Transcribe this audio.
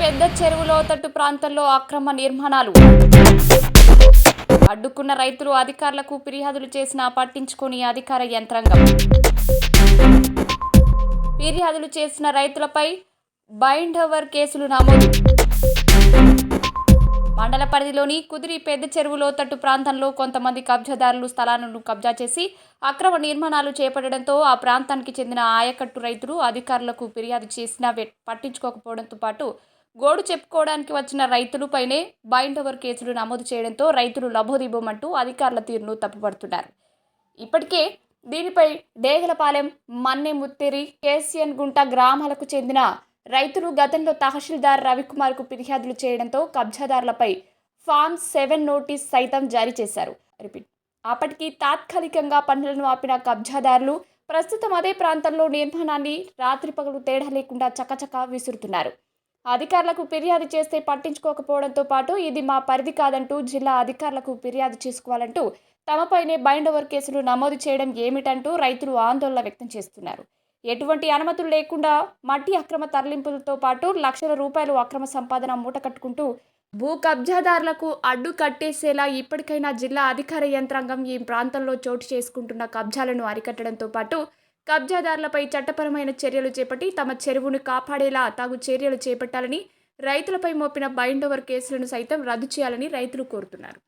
పెద్ద చెరువు లోతట్టు ప్రాంతంలో అక్రమ నిర్మాణాలు. అడ్డుకున్న రైతులు అధికారులకు ఫిర్యాదులు చేసినా పట్టించుకొని అధికార యంత్రాంగం. ఫిర్యాదులు చేసిన రైతులపై బైండ్ ఓవర్ కేసులు నమోదు. మండల పరిధిలోని కుదిరి పెద్ద చెరువు లోతట్టు ప్రాంతంలో కొంతమంది కబ్జాదారులు స్థలాలను కబ్జా చేసి అక్రమ నిర్మాణాలు చేపట్టడంతో ఆ ప్రాంతానికి చెందిన ఆయకట్టు రైతులు అధికారులకు ఫిర్యాదు చేసినా పట్టించుకోకపోవడంతో పాటు గోడు చెప్పుకోవడానికి వచ్చిన రైతులపైనే బైండ్ ఓవర్ కేసులు నమోదు చేయడంతో రైతులు లబోదిబోమంటూ అధికారుల తీరును తప్పుపడుతున్నారు. ఇప్పటికే దీనిపై డేగలపాలెం మన్నె ముత్తేరి కేసీఎన్ గుంట గ్రామాలకు చెందిన రైతులు గతంలో తహసీల్దార్ రవికుమార్కు ఫిర్యాదులు చేయడంతో కబ్జాదారులపై ఫామ్ సెవెన్ నోటీస్ సైతం జారీ చేశారు. రిపీట్. అప్పటికి తాత్కాలికంగా పనులను ఆపిన కబ్జాదారులు ప్రస్తుతం అదే ప్రాంతంలో నిర్మాణాన్ని రాత్రి పగలు తేడా లేకుండా చకచకా విసురుతున్నారు. అధికారులకు ఫిర్యాదు చేస్తే పట్టించుకోకపోవడంతో పాటు ఇది మా పరిధి కాదంటూ జిల్లా అధికారులకు ఫిర్యాదు చేసుకోవాలంటూ తమపైనే బైండ్ ఓవర్ కేసులు నమోదు చేయడం ఏమిటంటూ రైతులు ఆందోళన వ్యక్తం చేస్తున్నారు. ఎటువంటి అనుమతులు లేకుండా మట్టి అక్రమ తరలింపులతో పాటు లక్షల రూపాయలు అక్రమ సంపాదన మూట కట్టుకుంటూ భూ కబ్జాదారులకు అడ్డు కట్టేసేలా ఇప్పటికైనా జిల్లా అధికార యంత్రాంగం ఈ ప్రాంతంలో చోటు చేసుకుంటున్న కబ్జాలను అరికట్టడంతో పాటు కబ్జాదారులపై చట్టపరమైన చర్యలు చేపట్టి తమ చెరువును కాపాడేలా తగు చర్యలు చేపట్టాలని రైతులపై మోపిన బైండ్ ఓవర్ కేసులను సైతం రద్దు చేయాలని రైతులు కోరుతున్నారు.